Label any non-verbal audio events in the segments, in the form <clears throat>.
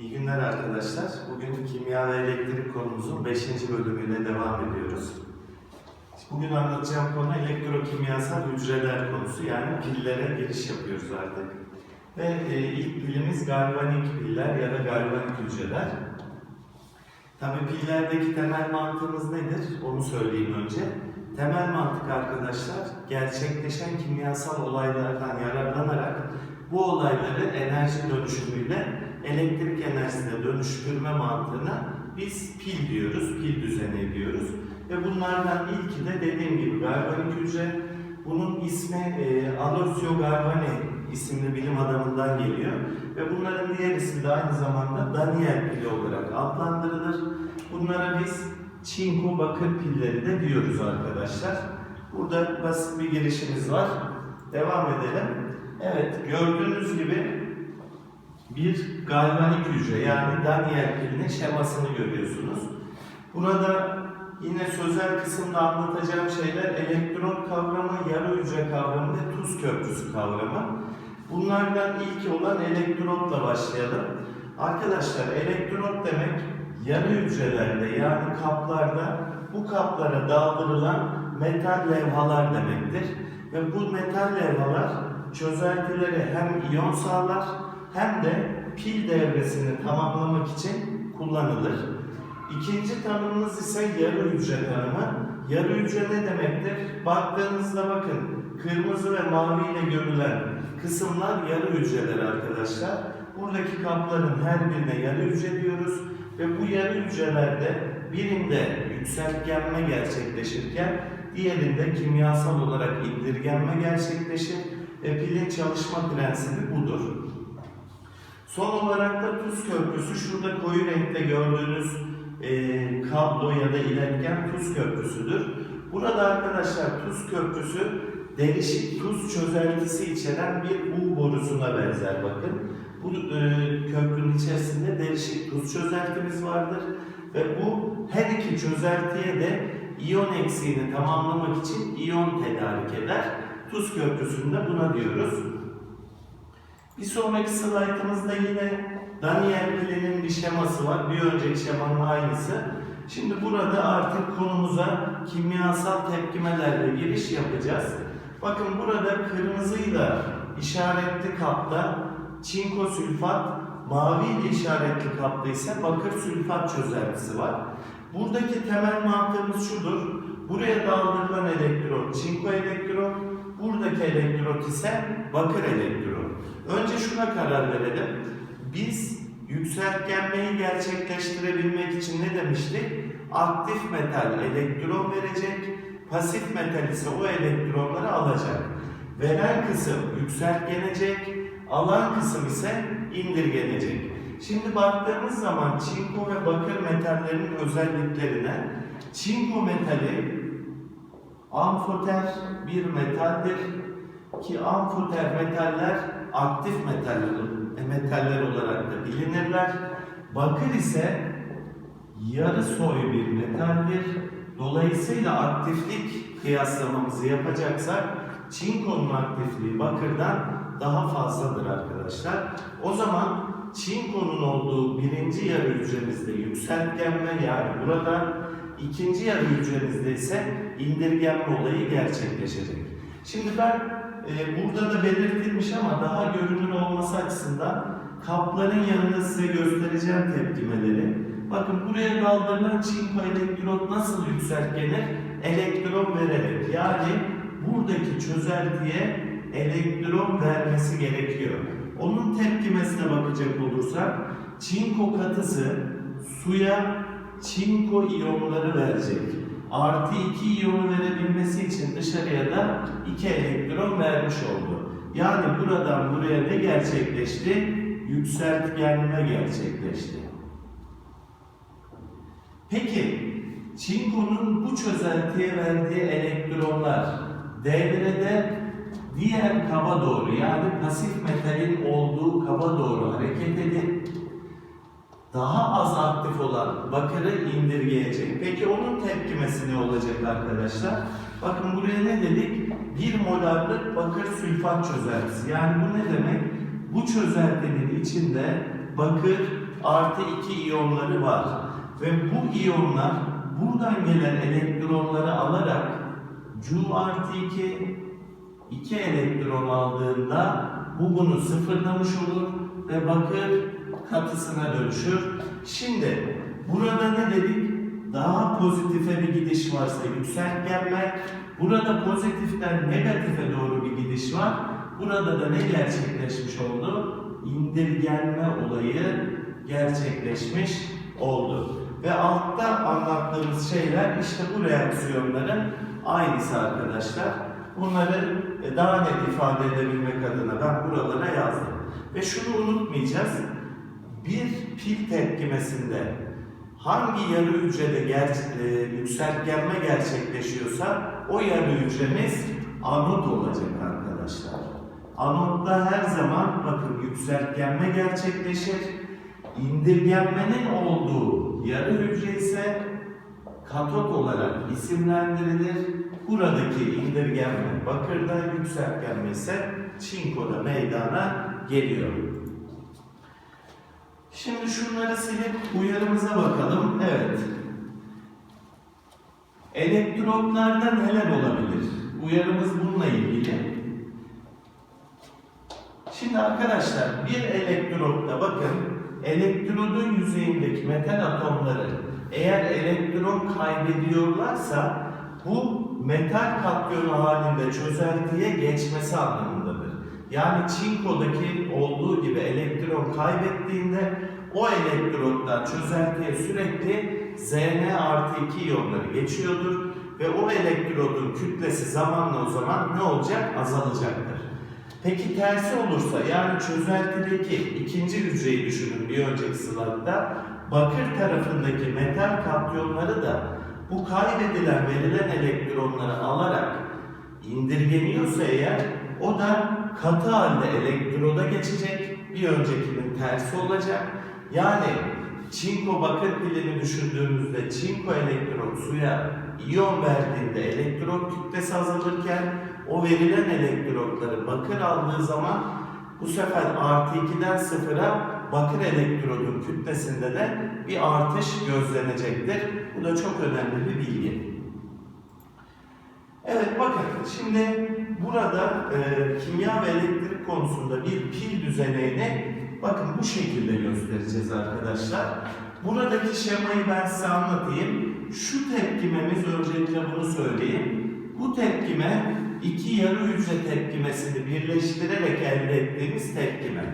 İyi günler arkadaşlar. Bugün kimya ve elektrik konumuzun 5. bölümüyle devam ediyoruz. Bugün anlatacağım konu elektrokimyasal hücreler konusu. Yani pillere giriş yapıyoruz artık. Ve e, ilk pilimiz galvanik piller ya da galvanik hücreler. Tabii pillerdeki temel mantığımız nedir? Onu söyleyeyim önce. Temel mantık arkadaşlar, gerçekleşen kimyasal olaylardan yararlanarak bu olayları enerji dönüşümüyle elektrik enerjisine dönüştürme mantığına biz pil diyoruz, pil düzeni diyoruz. Ve bunlardan ilki de dediğim gibi galvanik hücre. Bunun ismi e, Alosio Galvani isimli bilim adamından geliyor. Ve bunların diğer ismi de aynı zamanda Daniel pili olarak adlandırılır. Bunlara biz çinko bakır pilleri de diyoruz arkadaşlar. Burada basit bir girişimiz var. Devam edelim. Evet, gördüğünüz gibi bir galvanik hücre yani Daniel pilinin şemasını görüyorsunuz. Burada yine sözel kısımda anlatacağım şeyler elektron kavramı, yarı hücre kavramı ve tuz köprüsü kavramı. Bunlardan ilki olan elektronla başlayalım. Arkadaşlar elektron demek yarı hücrelerde yani kaplarda bu kaplara daldırılan metal levhalar demektir. Ve bu metal levhalar çözeltileri hem iyon sağlar hem de pil devresini tamamlamak için kullanılır. İkinci tanımımız ise yarı hücre tanımı. Yarı hücre ne demektir? Baktığınızda bakın kırmızı ve mavi ile görülen kısımlar yarı hücreler arkadaşlar. Buradaki kapların her birine yarı hücre diyoruz ve bu yarı hücrelerde birinde yükseltgenme gerçekleşirken diğerinde kimyasal olarak indirgenme gerçekleşir ve pilin çalışma prensibi budur. Son olarak da tuz köprüsü. Şurada koyu renkte gördüğünüz e, kablo ya da iletken tuz köprüsüdür. Burada arkadaşlar tuz köprüsü derişik tuz çözeltisi içeren bir U borusuna benzer bakın. Bu e, köprünün içerisinde derişik tuz çözeltimiz vardır ve bu her iki çözeltiye de iyon eksiğini tamamlamak için iyon tedarik eder. Tuz köprüsünde buna diyoruz. Bir sonraki slaytımızda yine Daniel pilinin bir şeması var. Bir önceki şemanın aynısı. Şimdi burada artık konumuza kimyasal tepkimelerle giriş yapacağız. Bakın burada kırmızıyla işaretli kapta çinko sülfat, mavi ile işaretli kapta ise bakır sülfat çözeltisi var. Buradaki temel mantığımız şudur. Buraya daldırılan elektron çinko elektron, buradaki elektrot ise bakır elektron. Önce şuna karar verelim. Biz yükseltgenmeyi gerçekleştirebilmek için ne demiştik? Aktif metal elektron verecek, pasif metal ise o elektronları alacak. Veren kısım yükseltgenecek, alan kısım ise indirgenecek. Şimdi baktığımız zaman çinko ve bakır metallerin özelliklerine, çinko metali amfoter bir metaldir ki amfoter metaller aktif metaller, e, metaller olarak da bilinirler. Bakır ise yarı soy bir metaldir. Dolayısıyla aktiflik kıyaslamamızı yapacaksak çinkonun aktifliği bakırdan daha fazladır arkadaşlar. O zaman çinkonun olduğu birinci yarı hücremizde yükseltgenme yani burada ikinci yarı hücremizde ise indirgenme olayı gerçekleşecek. Şimdi ben e, burada da belirtilmiş ama daha görünür olması açısından kapların yanında size göstereceğim tepkimeleri. Bakın buraya kaldırılan çinko elektrot nasıl yükseltgenir? Elektron vererek. Yani buradaki çözeltiye elektron vermesi gerekiyor. Onun tepkimesine bakacak olursak çinko katısı suya çinko iyonları verecek. Artı 2 iyonu verebilmesi için dışarıya da 2 elektron vermiş oldu. Yani buradan buraya ne gerçekleşti? Yükseltgenme gerçekleşti. Peki çinkonun bu çözeltiye verdiği elektronlar devrede diğer kaba doğru yani pasif metalin olduğu kaba doğru hareket edip daha az aktif olan bakırı indirgeyecek. Peki onun tepkimesi ne olacak arkadaşlar? Bakın buraya ne dedik? 1 molarlık bakır sülfat çözeltisi. Yani bu ne demek? Bu çözeltinin içinde bakır artı 2 iyonları var. Ve bu iyonlar buradan gelen elektronları alarak Cu artı 2 2 elektron aldığında bu bunu sıfırlamış olur ve bakır katısına dönüşür. Şimdi burada ne dedik? Daha pozitife bir gidiş varsa yükseltgenme, burada pozitiften negatife doğru bir gidiş var. Burada da ne gerçekleşmiş oldu? İndirgenme olayı gerçekleşmiş oldu. Ve altta anlattığımız şeyler işte bu reaksiyonların aynısı arkadaşlar. Bunları e, daha net ifade edebilmek adına ben buralara yazdım. Ve şunu unutmayacağız. Bir pil tepkimesinde hangi yarı hücrede ger e, yükseltgenme gerçekleşiyorsa o yarı hücremiz anot olacak arkadaşlar. Anotta her zaman bakın yükseltgenme gerçekleşir. İndirgenmenin olduğu yarı hücre ise katot olarak isimlendirilir. Buradaki indirgenme bakırda, yükseltgenme ise çinkoda meydana geliyor. Şimdi şunları silip uyarımıza bakalım. Evet. Elektronlarda neler olabilir? Uyarımız bununla ilgili. Şimdi arkadaşlar bir elektrotta bakın elektrodun yüzeyindeki metal atomları eğer elektron kaybediyorlarsa bu metal katyonu halinde çözeltiye geçmesi anlamındadır. Yani çinkodaki olduğu gibi elektron kaybettiğinde o elektrottan çözeltiye sürekli Zn artı 2 iyonları geçiyordur ve o elektrodun kütlesi zamanla o zaman ne olacak? Azalacaktır. Peki tersi olursa yani çözeltideki ikinci hücreyi düşünün bir önceki slaytta bakır tarafındaki metal katyonları da bu kaybedilen verilen elektronları alarak indirgeniyorsa eğer o da katı halde elektroda geçecek bir öncekinin tersi olacak. Yani çinko bakır pilini düşündüğümüzde çinko elektron suya iyon verdiğinde elektron kütlesi azalırken o verilen elektronları bakır aldığı zaman bu sefer artı 2'den sıfıra bakır elektrodun kütlesinde de bir artış gözlenecektir. Bu da çok önemli bir bilgi. Evet bakın şimdi burada e, kimya ve elektrik konusunda bir pil düzenini bakın bu şekilde göstereceğiz arkadaşlar. Buradaki şemayı ben size anlatayım. Şu tepkimemiz öncelikle bunu söyleyeyim. Bu tepkime iki yarı hücre tepkimesini birleştirerek elde ettiğimiz tepkime.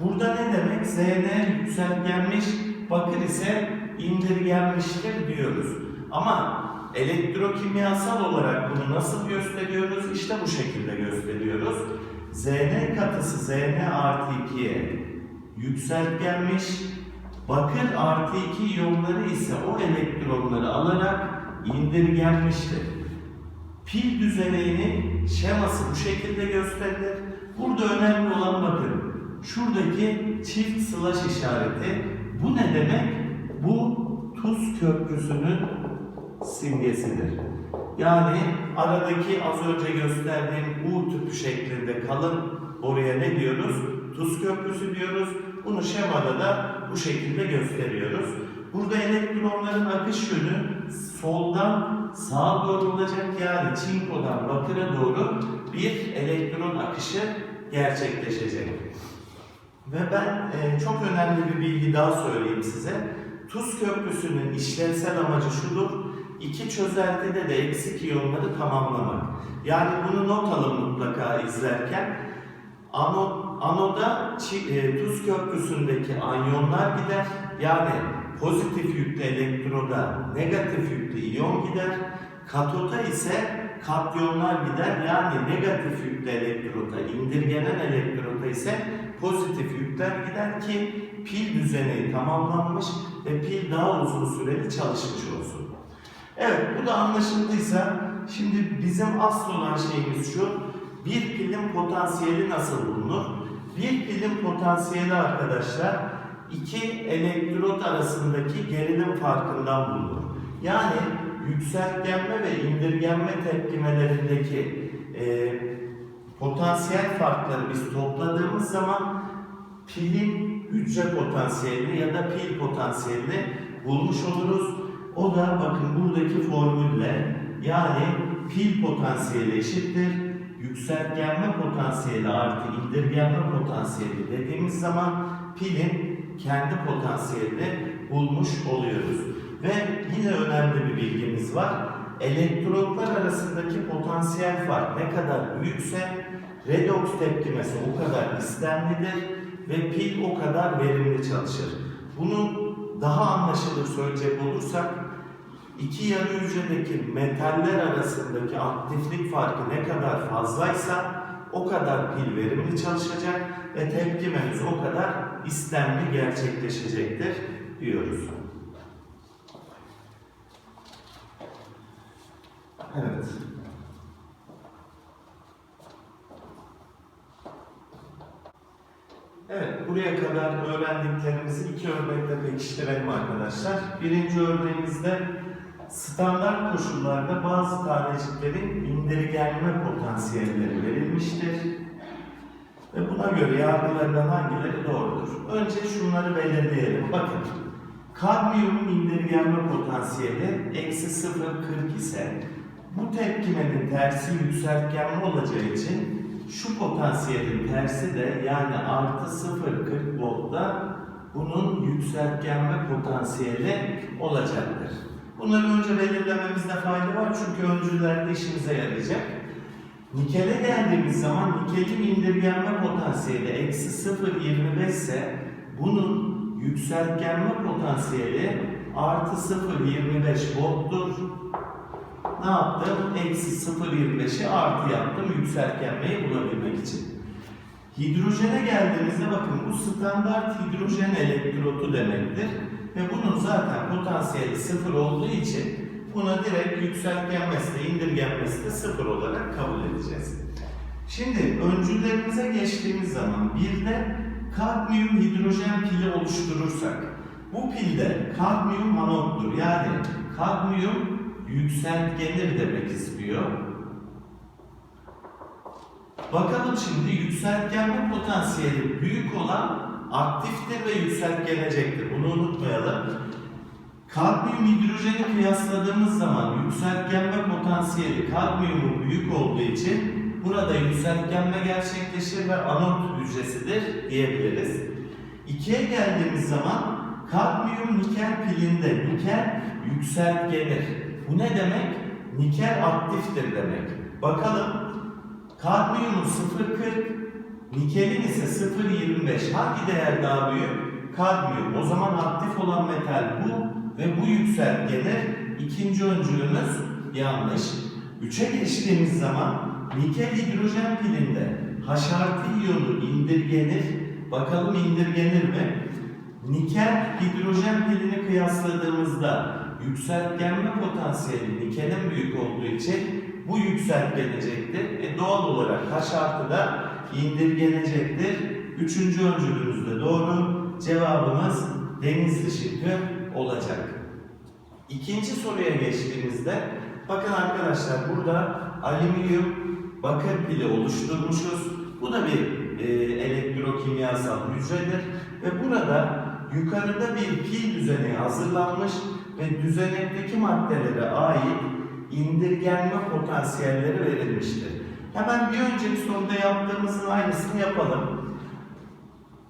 Burada ne demek? Zn yükseltgenmiş, bakır ise indirgenmiştir diyoruz. Ama elektrokimyasal olarak bunu nasıl gösteriyoruz? İşte bu şekilde gösteriyoruz. Zn katısı Zn artı 2'ye yükseltgenmiş, bakır artı 2 iyonları ise o elektronları alarak indirgenmiştir. Pil düzeninin şeması bu şekilde gösterilir. Burada önemli olan bakın. Şuradaki çift slash işareti. Bu ne demek? Bu tuz köprüsünün simgesidir. Yani aradaki az önce gösterdiğim U tüpü şeklinde kalın oraya ne diyoruz? Tuz köprüsü diyoruz. Bunu şemada da bu şekilde gösteriyoruz. Burada elektronların akış yönü soldan sağa doğru olacak yani çinkodan bakıra doğru bir elektron akışı gerçekleşecek. Ve ben e, çok önemli bir bilgi daha söyleyeyim size. Tuz köprüsünün işlevsel amacı şudur. İki çözeltide de eksik iyonları tamamlamak. Yani bunu not alın mutlaka izlerken. Anod, anoda çi, e, tuz köprüsündeki anyonlar gider. Yani pozitif yüklü elektroda negatif yüklü iyon gider. Katota ise katyonlar gider. Yani negatif yüklü elektroda, indirgenen elektroda ise pozitif yükler gider ki pil düzeni tamamlanmış ve pil daha uzun süreli çalışmış olsun. Evet bu da anlaşıldıysa şimdi bizim asıl olan şeyimiz şu. Bir pilin potansiyeli nasıl bulunur? Bir pilin potansiyeli arkadaşlar iki elektrot arasındaki gerilim farkından bulunur. Yani yükseltgenme ve indirgenme tepkimelerindeki e, potansiyel farkları biz topladığımız zaman pilin hücre potansiyelini ya da pil potansiyelini bulmuş oluruz. O da bakın buradaki formülle yani pil potansiyeli eşittir yükseltgenme potansiyeli artı indirgenme potansiyeli dediğimiz zaman pilin kendi potansiyelini bulmuş oluyoruz. Ve yine önemli bir bilgimiz var. Elektrotlar arasındaki potansiyel fark ne kadar büyükse redoks tepkimesi o kadar istemlidir ve pil o kadar verimli çalışır. Bunu daha anlaşılır söyleyecek olursak iki yarı hücredeki metaller arasındaki aktiflik farkı ne kadar fazlaysa o kadar pil verimli çalışacak ve tepkimemiz o kadar istemli gerçekleşecektir diyoruz. Evet. Evet, buraya kadar öğrendiklerimizi iki örnekle pekiştirelim arkadaşlar. Birinci örneğimizde standart koşullarda bazı taneciklerin indirgenme potansiyelleri verilmiştir. Ve buna göre yargılarından hangileri doğrudur? Önce şunları belirleyelim. Bakın, kadmiyumun indirgenme potansiyeli eksi 0,40 ise bu tepkimenin tersi yükseltgenme olacağı için şu potansiyelin tersi de yani artı 0,40 voltta bunun yükseltgenme potansiyeli olacaktır. Bunları önce belirlememizde fayda var çünkü öncülerde işimize yarayacak. Nikele geldiğimiz zaman nikelin indirgenme potansiyeli eksi 0,25 ise bunun yükseltgenme potansiyeli artı 0,25 volttur. Ne yaptım? Eksi 0,25'i artı yaptım yükseltgenmeyi bulabilmek için. Hidrojene geldiğimizde bakın bu standart hidrojen elektrotu demektir. Ve bunun zaten potansiyeli sıfır olduğu için buna direkt yükseltgenmesi de indirgenmesi de sıfır olarak kabul edeceğiz. Şimdi öncüllerimize geçtiğimiz zaman bir de kadmiyum hidrojen pili oluşturursak bu pilde kadmiyum anottur. Yani kadmiyum yükseltgenir demek istiyor. Bakalım şimdi yükseltgenme potansiyeli büyük olan aktiftir ve yükseltgenecektir. Bunu unutmayalım. Kadmiyum hidrojeni kıyasladığımız zaman yükseltgenme potansiyeli kadmiyumun büyük olduğu için burada yükseltgenme gerçekleşir ve anot hücresidir diyebiliriz. İkiye geldiğimiz zaman kadmiyum nikel pilinde nikel yükseltgenir. Bu ne demek? Nikel aktiftir demek. Bakalım kadmiyumun 0.40 nikelin ise 0.25 hangi değer daha büyük? Kadmiyum. O zaman aktif olan metal bu ve bu yükseltgenir. İkinci öncülümüz yanlış. 3'e geçtiğimiz zaman nikel hidrojen pilinde H artı iyonu indirgenir. Bakalım indirgenir mi? Nikel hidrojen pilini kıyasladığımızda yükseltgenme potansiyeli nikelin büyük olduğu için bu yükseltgenecektir. E doğal olarak H artı da indirgenecektir. Üçüncü öncülümüz de doğru. Cevabımız denizli şıkkı olacak. İkinci soruya geçtiğimizde bakın arkadaşlar burada alüminyum bakır pili oluşturmuşuz. Bu da bir e, elektrokimyasal hücredir ve burada yukarıda bir pil düzeni hazırlanmış ve düzenekteki maddelere ait indirgenme potansiyelleri verilmiştir. Hemen bir önceki soruda yaptığımızın aynısını yapalım.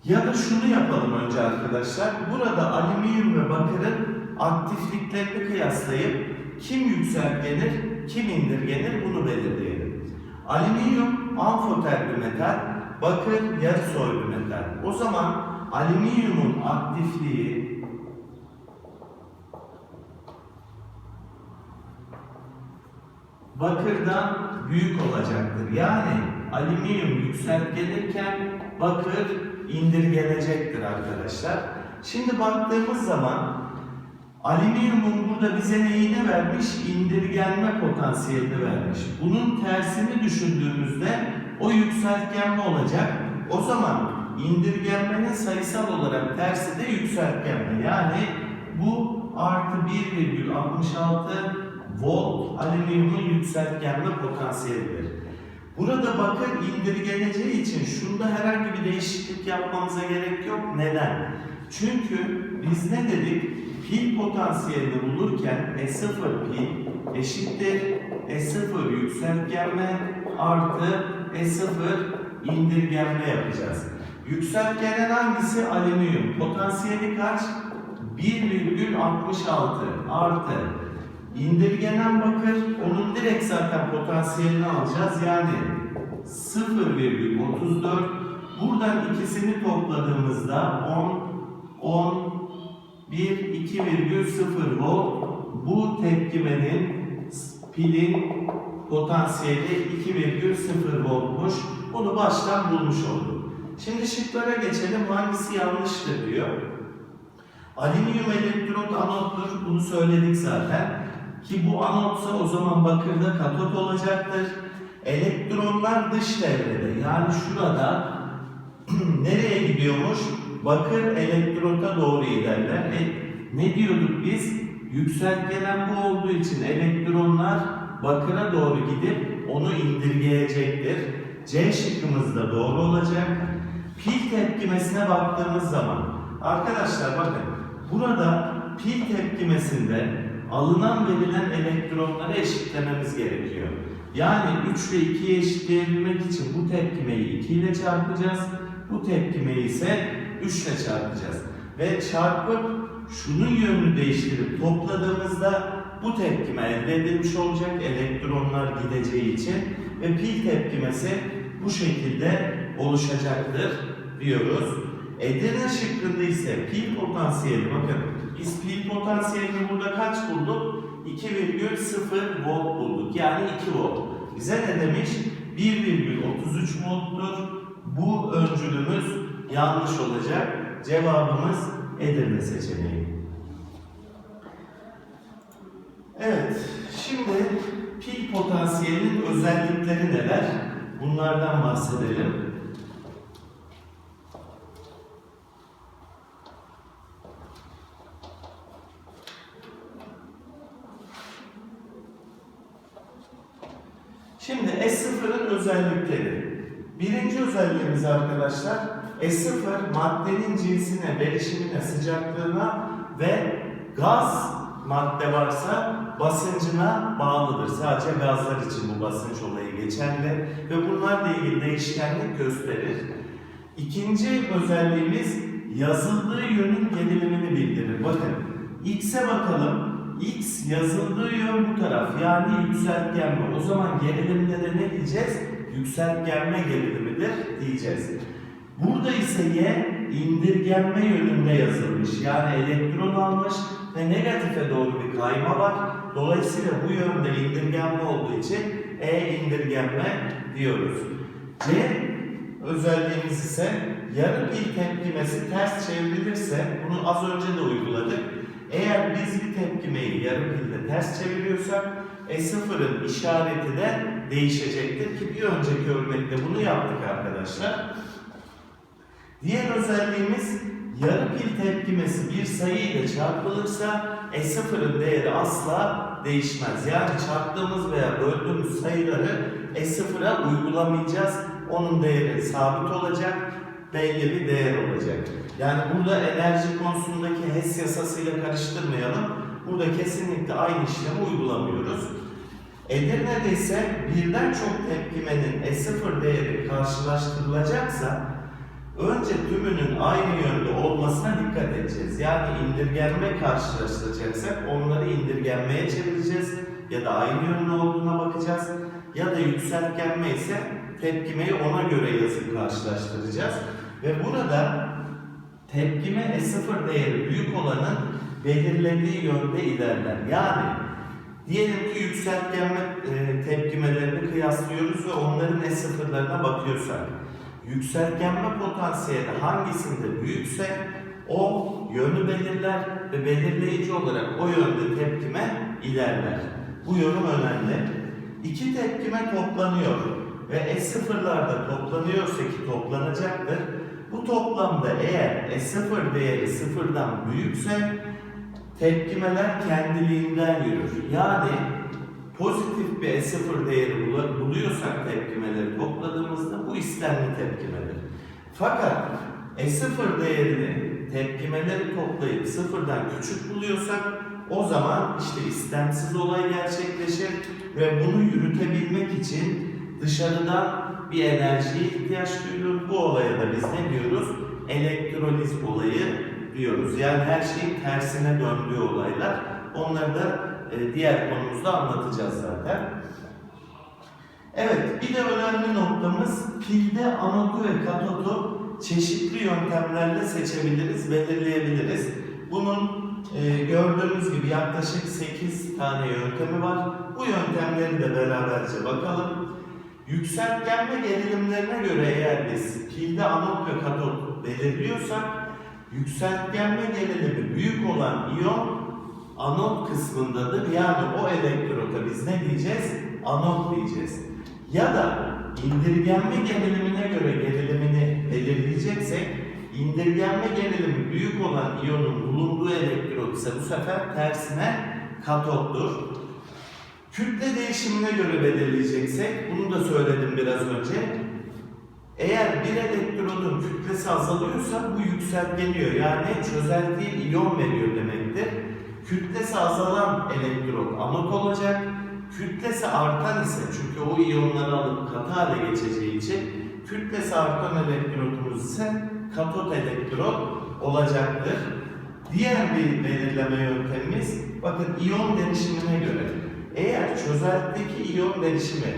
Ya da şunu yapalım önce arkadaşlar. Burada alüminyum ve bakırın aktifliklerini kıyaslayıp kim yükseltgenir, kim indirgenir bunu belirleyelim. Alüminyum amfoter bir metal, bakır yarı soy bir metal. O zaman alüminyumun aktifliği bakırdan büyük olacaktır. Yani alüminyum yükseltgenirken bakır indirgenecektir arkadaşlar. Şimdi baktığımız zaman alüminyumun burada bize neyini vermiş? İndirgenme potansiyelini vermiş. Bunun tersini düşündüğümüzde o yükseltgenme olacak. O zaman indirgenmenin sayısal olarak tersi de yükseltgenme. Yani bu artı 1,66 volt alüminyumun yükseltgenme potansiyelidir. Burada bakır indirgeneceği için şunda herhangi bir değişiklik yapmamıza gerek yok. Neden? Çünkü biz ne dedik? Pil potansiyelini bulurken E0 pil eşittir E0 yükseltgenme artı E0 indirgenme yapacağız. Yükseltgenen hangisi? Alüminyum. Potansiyeli kaç? 1,66 artı indirgenen bakır onun direkt zaten potansiyelini alacağız. Yani 0,34 buradan ikisini topladığımızda 10 10 1 2,0 volt bu tepkimenin pilin potansiyeli 2,0 voltmuş. Bunu baştan bulmuş olduk. Şimdi şıklara geçelim. Hangisi yanlıştır diyor. Alüminyum elektrot anottur. Bunu söyledik zaten. Ki bu anotsa o zaman bakırda katot olacaktır. Elektronlar dış devrede. Yani şurada <clears throat> nereye gidiyormuş? Bakır elektrota doğru ilerler. E, ne diyorduk biz? Yükseltgelen bu olduğu için elektronlar bakıra doğru gidip onu indirgeyecektir. C şıkkımız da doğru olacak. Pil tepkimesine baktığımız zaman arkadaşlar bakın burada pil tepkimesinde alınan verilen elektronları eşitlememiz gerekiyor. Yani 3 ve 2'yi eşitleyebilmek için bu tepkimeyi 2 ile çarpacağız. Bu tepkimeyi ise 3 ile çarpacağız. Ve çarpıp şunun yönünü değiştirip topladığımızda bu tepkime elde edilmiş olacak elektronlar gideceği için ve pil tepkimesi bu şekilde oluşacaktır diyoruz. Edirne şıkkında ise pil potansiyeli bakın biz pil potansiyelini burada kaç bulduk? 2,0 volt bulduk. Yani 2 volt. Bize ne demiş? 1,33 volttur. Bu öncülümüz yanlış olacak. Cevabımız Edirne seçeneği. Evet, şimdi pil potansiyelinin özellikleri neler? Bunlardan bahsedelim. Şimdi S0'ın özellikleri. Birinci özelliğimiz arkadaşlar, S0 maddenin cinsine, verişimine, sıcaklığına ve gaz madde varsa basıncına bağlıdır. Sadece gazlar için bu basınç olayı geçerli ve bunlarla ilgili değişkenlik gösterir. İkinci özelliğimiz yazıldığı yönün gerilimini bildirir. Bakın X'e bakalım. X yazıldığı yön bu taraf yani yükseltgenme. O zaman gerilimde de ne diyeceğiz? Yükseltgenme gerilimidir diyeceğiz. Burada ise Y indirgenme yönünde yazılmış. Yani elektron almış ve negatife doğru bir kayma var. Dolayısıyla bu yönde indirgenme olduğu için E indirgenme diyoruz. C özelliğimiz ise yarı pil tepkimesi ters çevrilirse bunu az önce de uyguladık. Eğer biz bir tepkimeyi yarı pilde ters çeviriyorsak E0'ın işareti de değişecektir ki bir önceki örnekte bunu yaptık arkadaşlar. Diğer özelliğimiz yarı pil tepkimesi bir sayı ile çarpılırsa E0'ın değeri asla değişmez. Yani çarptığımız veya böldüğümüz sayıları E0'a uygulamayacağız. Onun değeri sabit olacak, belli bir değer olacak. Yani burada enerji konusundaki HES yasasıyla karıştırmayalım. Burada kesinlikle aynı işlemi uygulamıyoruz. Edirne'de ise birden çok tepkimenin E0 değeri karşılaştırılacaksa önce tümünün aynı yönde olmasına dikkat edeceğiz. Yani indirgenme karşılaştıracaksak onları indirgenmeye çevireceğiz ya da aynı yönde olduğuna bakacağız ya da yükseltgenme ise tepkimeyi ona göre yazıp karşılaştıracağız. Ve burada tepkime E0 değeri büyük olanın belirlediği yönde ilerler. Yani diyelim ki yükseltgenme tepkimelerini kıyaslıyoruz ve onların E0'larına bakıyorsak yükseltgenme potansiyeli hangisinde büyükse o yönü belirler ve belirleyici olarak o yönde tepkime ilerler. Bu yorum önemli. İki tepkime toplanıyor ve S0'larda toplanıyorsa ki toplanacaktır. Bu toplamda eğer S0 değeri sıfırdan büyükse tepkimeler kendiliğinden yürür. Yani pozitif bir E0 değeri buluyorsak tepkimeleri topladığımızda bu istemli tepkimedir. Fakat E0 değerini tepkimeleri toplayıp sıfırdan küçük buluyorsak o zaman işte istemsiz olay gerçekleşir ve bunu yürütebilmek için dışarıdan bir enerjiye ihtiyaç duyulur. Bu olaya da biz ne diyoruz? Elektroliz olayı diyoruz. Yani her şeyin tersine döndüğü olaylar. Onları da e, diğer konumuzda anlatacağız zaten. Evet, bir de önemli noktamız pilde anodu ve katodu çeşitli yöntemlerle seçebiliriz, belirleyebiliriz. Bunun e, gördüğünüz gibi yaklaşık 8 tane yöntemi var. Bu yöntemleri de beraberce bakalım. Yükseltgenme gerilimlerine göre eğer biz pilde anot ve katot belirliyorsak, yükseltgenme gerilimi büyük olan iyon anot kısmındadır. Yani o elektrota biz ne diyeceğiz? Anot diyeceğiz. Ya da indirgenme gerilimine göre gerilimini belirleyeceksek, indirgenme gerilimi büyük olan iyonun bulunduğu elektrot ise bu sefer tersine katottur. Kütle değişimine göre belirleyeceksek, bunu da söyledim biraz önce. Eğer bir elektrodun kütlesi azalıyorsa bu yükseltgeniyor. Yani çözeltiye iyon veriyor demektir. Kütlesi azalan elektrot anot olacak. Kütlesi artan ise çünkü o iyonları alıp katı hale geçeceği için kütlesi artan elektrotumuz ise katot elektrot olacaktır. Diğer bir belirleme yöntemimiz bakın iyon derişimine göre. Eğer çözeltideki iyon derişimi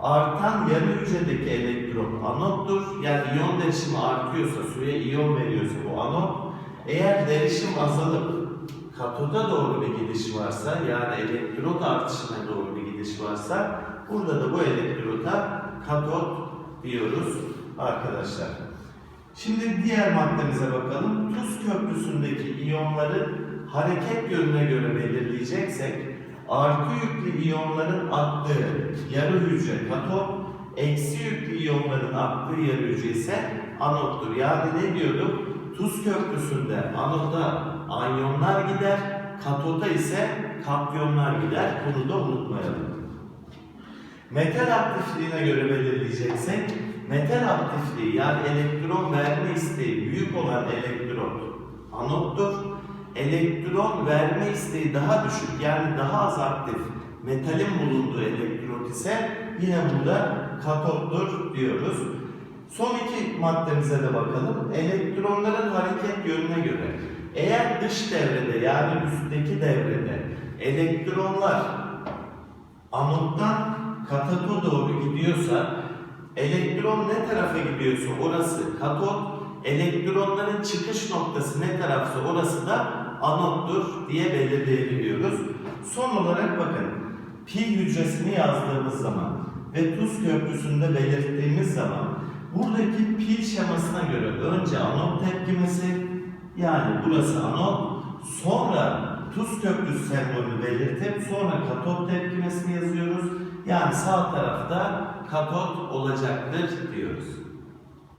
artan yarı hücredeki elektron anottur. Yani iyon derişimi artıyorsa, suya iyon veriyorsa bu anot. Eğer derişim azalıp katoda doğru bir gidiş varsa, yani elektrot artışına doğru bir gidiş varsa, burada da bu elektrota katot diyoruz arkadaşlar. Şimdi diğer maddemize bakalım. Tuz köprüsündeki iyonların hareket yönüne göre belirleyeceksek, artı yüklü iyonların attığı yarı hücre katot, eksi yüklü iyonların attığı yarı hücre ise anottur. Yani ne diyorduk? Tuz köprüsünde anoda anyonlar gider, katoda ise katyonlar gider. Bunu da unutmayalım. Metal aktifliğine göre belirleyeceksek, metal aktifliği yani elektron verme isteği büyük olan elektron anottur. Elektron verme isteği daha düşük yani daha az aktif metalin bulunduğu elektrot ise yine burada katottur diyoruz. Son iki maddemize de bakalım. Elektronların hareket yönüne göre eğer dış devrede yani üstteki devrede elektronlar anottan katoda doğru gidiyorsa elektron ne tarafa gidiyorsa orası katot, elektronların çıkış noktası ne tarafsa orası da anottur diye belirleyebiliyoruz. Son olarak bakın pil hücresini yazdığımız zaman ve tuz köprüsünde belirttiğimiz zaman buradaki pil şemasına göre önce anot tepkimesi yani burası anot sonra tuz köprüsü sembolünü belirtip sonra katot tepkimesini yazıyoruz. Yani sağ tarafta katot olacaktır diyoruz.